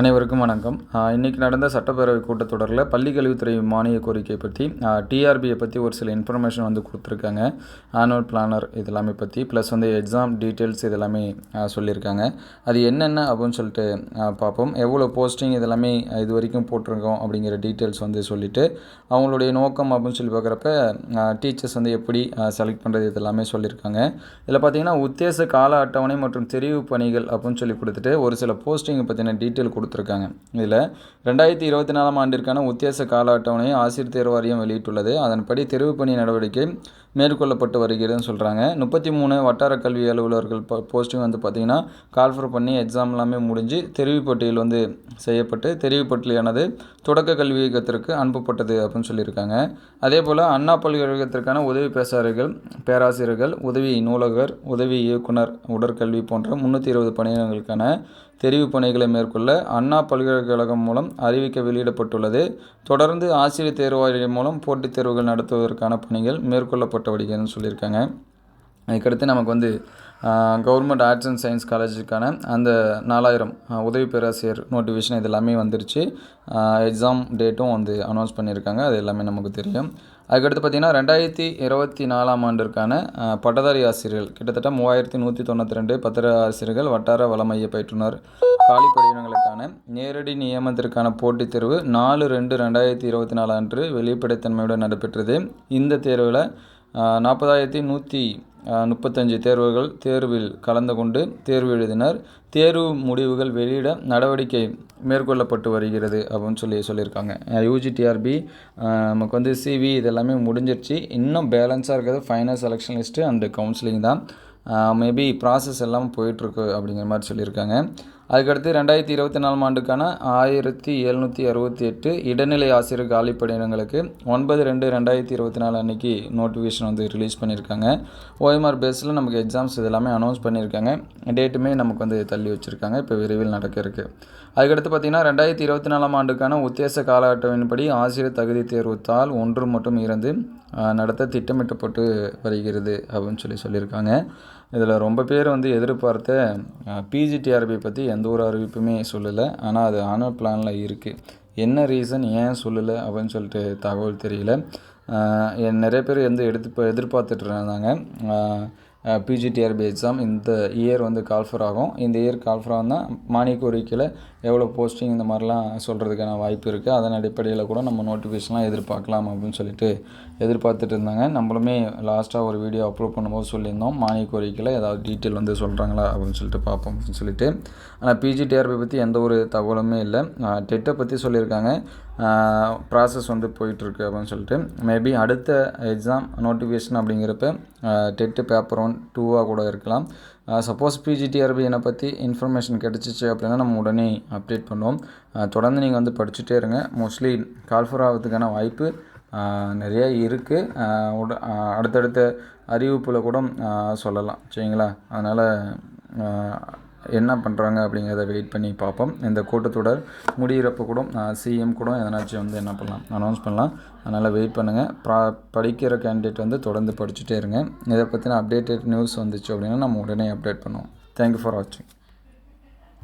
அனைவருக்கும் வணக்கம். இன்றைக்கி நடந்த சட்டப்பேரவை கூட்டத்தொடரில் பள்ளிக்கல்வித்துறை மானிய கோரிக்கை பற்றி டிஆர்பியை பற்றி ஒரு சில இன்ஃபர்மேஷன் வந்து கொடுத்துருக்காங்க. ஆனுவல் பிளானர் இதெல்லாமே பற்றி ப்ளஸ் வந்து எக்ஸாம் டீட்டெயில்ஸ் இதெல்லாமே சொல்லியிருக்காங்க. அது என்னென்ன அப்படின்னு சொல்லிட்டு பார்ப்போம். எவ்வளோ போஸ்டிங் இதெல்லாமே இது வரைக்கும் போட்டிருக்கோம் அப்படிங்கிற டீட்டெயில்ஸ் வந்து சொல்லிவிட்டு அவங்களுடைய நோக்கம் அப்படின்னு சொல்லி பார்க்குறப்ப டீச்சர்ஸ் வந்து எப்படி செலக்ட் பண்ணுறது இதெல்லாமே சொல்லியிருக்காங்க. இதில் பார்த்தீங்கன்னா உத்தேச கால அட்டவணை மற்றும் தெரிவு பணிகள் அப்படின்னு சொல்லி கொடுத்துட்டு ஒரு சில போஸ்டிங்கை பற்றின டீட்டெயில் கொடுத்துருக்காங்க. இதில் ரெண்டாயிரத்தி இருபத்தி நாலாம் ஆண்டிற்கான உத்தேச கால அட்டவணையை ஆசிரியர் தேர்வு வாரியம் வெளியிட்டுள்ளது. அதன்படி தெரிவு பணி நடவடிக்கை மேற்கொள்ளப்பட்டு வருகிறதுன்னு சொல்கிறாங்க முப்பத்தி மூணு வட்டார கல்வி அலுவலர்கள் போஸ்டிங் வந்து பார்த்திங்கன்னா கால்ஃபர் பண்ணி எக்ஸாம் எல்லாமே முடிஞ்சு தெரிவுப்பட்டியல் வந்து செய்யப்பட்டு தெரிவுப்பட்டியலானது தொடக்க கல்வி இயக்கத்திற்கு அனுப்பப்பட்டது அப்படின்னு சொல்லியிருக்காங்க. அதே போல் அண்ணா பல்கலைக்கழகத்திற்கான உதவி பேசாளர்கள் பேராசிரியர்கள் உதவி நூலகர் உதவி இயக்குனர் உடற்கல்வி போன்ற முந்நூற்றி இருபது பணியிடங்களுக்கான தெரிவு பணிகளை மேற்கொள்ள அண்ணா பல்கலைக்கழகம் மூலம் அறிவிக்க வெளியிடப்பட்டுள்ளது. தொடர்ந்து ஆசிரியர் தேர்வு மூலம் போட்டித் தேர்வுகள் நடத்துவதற்கான பணிகள் மேற்கொள்ளப்பட்டு வருகிறதுன்னு சொல்லியிருக்காங்க. அதுக்கடுத்து நமக்கு வந்து கவர்மெண்ட் ஆர்ட்ஸ் அண்ட் சயின்ஸ் காலேஜுக்கான அந்த நாலாயிரம் உதவி பேராசிரியர் நோட்டிஃபிகேஷன் இது எல்லாமே வந்துருச்சு எக்ஸாம் டேட்டும் வந்து அனௌன்ஸ் பண்ணியிருக்காங்க. அது எல்லாமே நமக்கு தெரியும். அதுக்கடுத்து பார்த்திங்கன்னா ரெண்டாயிரத்தி இருபத்தி நாலாம் ஆண்டிற்கான பட்டதாரி ஆசிரியர்கள் கிட்டத்தட்ட மூவாயிரத்தி நூற்றி தொண்ணூற்றி ரெண்டு பத்திர ஆசிரியர்கள் வட்டார வள மைய பயிற்றுனர் காலி பணியிடங்களுக்கான நேரடி நியமனத்திற்கான போட்டித் தேர்வு நாலு ரெண்டு ரெண்டாயிரத்தி இருபத்தி நாலு அன்று வெளிப்படைத்தன்மையுடன் நடைபெற்றது. இந்த தேர்வில் நாற்பதாயிரத்தி நூற்றி முப்பத்தஞ்சு தேர்வுகள் தேர்வில் கலந்து கொண்டு தேர்வு எழுதினர். தேர்வு முடிவுகள் வெளியிட நடவடிக்கை மேற்கொள்ளப்பட்டு வருகிறது அப்படின்னு சொல்லி சொல்லியிருக்காங்க. யூஜிடிஆர்பி நமக்கு வந்து சிவி இதெல்லாமே முடிஞ்சிருச்சு. இன்னும் பேலன்ஸாக இருக்கிறது final selection list and counselling தான். மேபி ப்ராசஸ் எல்லாம் போயிட்டுருக்கு அப்படிங்கிற மாதிரி சொல்லியிருக்காங்க. அதுக்கடுத்து ரெண்டாயிரத்தி இருபத்தி நாலாம் ஆண்டுக்கான ஆயிரத்தி எழுநூற்றி அறுபத்தி எட்டு இடைநிலை ஆசிரியர் காலி பணியிடங்களுக்கு ஒன்பது ரெண்டு ரெண்டாயிரத்தி இருபத்தி நாலு அன்னைக்கு நோட்டிஃபிகேஷன் வந்து ரிலீஸ் பண்ணியிருக்காங்க. ஓஎம்ஆர் பேஸில் நமக்கு எக்ஸாம்ஸ் இதெல்லாமே அனௌன்ஸ் பண்ணியிருக்காங்க. டேட்டுமே நமக்கு வந்து தள்ளி வச்சுருக்காங்க. இப்போ விரைவில் நடக்க இருக்குது அதுக்கடுத்து பார்த்திங்கன்னா ரெண்டாயிரத்தி இருபத்தி நாலாம் ஆண்டுக்கான உத்தேச கால ஆசிரியர் தகுதி தேர்வுத்தால் ஒன்று மட்டும் இருந்து நடத்த திட்டமிட்டப்பட்டு வருகிறது அப்படின்னு சொல்லி சொல்லியிருக்காங்க. இதில் ரொம்ப பேர் வந்து எதிர்பார்த்த பிஜிடிஆர்பி பற்றி எந்த ஒரு அறிவிப்புமே சொல்லலை. ஆனால் அது ஆனால் பிளானில் இருக்குது என்ன ரீசன் ஏன் சொல்லலை அப்படின்னு சொல்லிட்டு தகவல் தெரியல. என் நிறைய பேர் வந்து எடுத்து எதிர்பார்த்துட்டு இருந்தாங்க. பிஜிடிஆர்பி எக்ஸாம் இந்த இயர் வந்து கால்ஃபர் ஆகும். இந்த இயர் கால்ஃபர் ஆகும்னா மானிய கோரிக்கையில் எவ்வளோ போஸ்டிங் இந்த மாதிரிலாம் சொல்கிறதுக்கான வாய்ப்பு இருக்குது அதன் அடிப்படையில் கூட நம்ம நோட்டிஃபிகேஷன்லாம் எதிர்பார்க்கலாம் அப்படின்னு சொல்லிட்டு எதிர்பார்த்துட்டு இருந்தாங்க. நம்மளுமே லாஸ்ட்டாக ஒரு வீடியோ அப்லோட் பண்ணும்போது சொல்லியிருந்தோம். மானிய கோரிக்கையில் ஏதாவது டீட்டெயில் வந்து சொல்கிறாங்களா அப்படின்னு சொல்லிட்டு பார்ப்போம் அப்படின்னு சொல்லிட்டு. ஆனால் பிஜிடிஆர்பி பற்றி எந்த ஒரு தகவலுமே இல்லை. டெட்டை பற்றி சொல்லியிருக்காங்க. ப்ராசஸ் வந்து போயிட்டுருக்கு அப்படின்னு சொல்லிட்டு. மேபி அடுத்த எக்ஸாம் நோட்டிஃபிகேஷன் அப்படிங்கிறப்ப டெட்டு பேப்பர் ஒன் டூவாக கூட இருக்கலாம். சப்போஸ் பிஜிடிஆர்பினை பற்றி இன்ஃபர்மேஷன் கிடச்சிச்சு அப்படின்னா நம்ம உடனே அப்டேட் பண்ணுவோம். தொடர்ந்து நீங்கள் வந்து படிச்சுட்டே இருங்க. மோஸ்ட்லி கால்ஃபர் ஆகிறதுக்கான வாய்ப்பு நிறையா நிறைய இருக்குது உட அடுத்தடுத்த அறிவிப்பில் கூட சொல்லலாம். சரிங்களா? அதனால் என்ன பண்ணுறாங்க அப்படிங்கிறத வெயிட் பண்ணி பார்ப்போம். இந்த கூட்டத்தொடர் முடிகிறப்ப கூட சிஎம் கூட எதனாச்சும் வந்து என்ன பண்ணலாம் அனௌன்ஸ் பண்ணலாம். அதனால் வெயிட் பண்ணுங்கள் ப்ரா படிக்கிற கேண்டிடேட் வந்து தொடர்ந்து படிச்சுட்டே இருங்க. இதை பற்றின அப்டேட்டட் நியூஸ் வந்துச்சு அப்படின்னா நம்ம உடனே அப்டேட் பண்ணுவோம். தேங்க்யூ ஃபார் வாட்சிங்